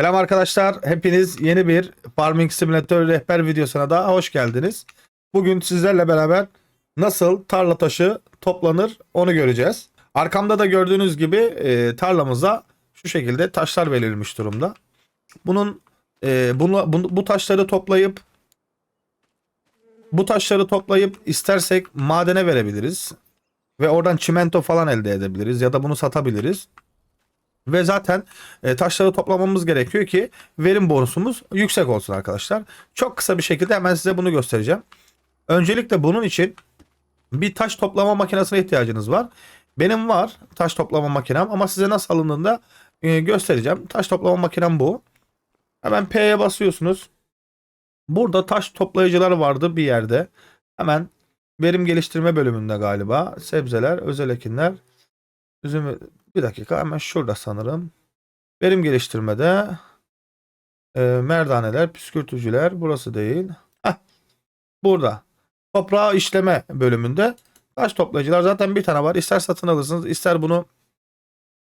Selam arkadaşlar. Hepiniz yeni bir Farming Simulator rehber videosuna daha hoş geldiniz. Bugün sizlerle beraber nasıl tarla taşı toplanır onu göreceğiz. Arkamda da gördüğünüz gibi e, tarlamıza şu şekilde taşlar verilmiş durumda. Bunun e, bunu, bunu- bu taşları toplayıp bu taşları toplayıp istersek madene verebiliriz. Ve oradan çimento falan elde edebiliriz ya da bunu satabiliriz. Ve zaten e, taşları toplamamız gerekiyor ki verim bonusumuz yüksek olsun arkadaşlar. Çok kısa bir şekilde hemen size bunu göstereceğim. Öncelikle bunun için bir taş toplama makinesine ihtiyacınız var. Benim var taş toplama makinem ama size nasıl alındığını da e, göstereceğim. Taş toplama makinem bu. Hemen P'ye basıyorsunuz. Burada taş toplayıcılar vardı bir yerde. Hemen verim geliştirme bölümünde galiba. Sebzeler, özel ekinler, üzüm bir dakika hemen şurada sanırım. Verim geliştirmede e, merdaneler, püskürtücüler burası değil. Heh, burada. Toprağı işleme bölümünde taş toplayıcılar zaten bir tane var. İster satın alırsınız ister bunu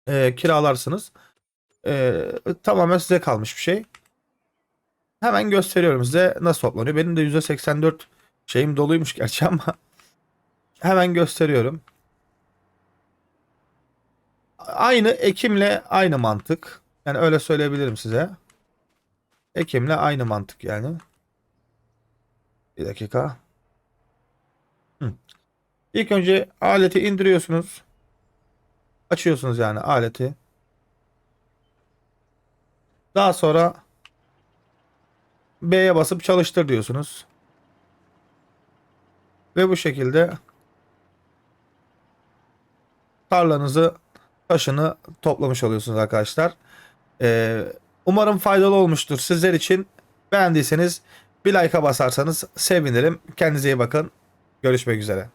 e, kiralarsınız. E, tamamen size kalmış bir şey. Hemen gösteriyorum size nasıl toplanıyor. Benim de %84 şeyim doluymuş gerçi ama hemen gösteriyorum. Aynı Ekim'le aynı mantık. Yani öyle söyleyebilirim size. Ekim'le aynı mantık yani. Bir dakika. Hı. İlk önce aleti indiriyorsunuz. Açıyorsunuz yani aleti. Daha sonra B'ye basıp çalıştır diyorsunuz. Ve bu şekilde tarlanızı taşını toplamış oluyorsunuz arkadaşlar. Ee, umarım faydalı olmuştur sizler için. Beğendiyseniz bir like'a basarsanız sevinirim. Kendinize iyi bakın. Görüşmek üzere.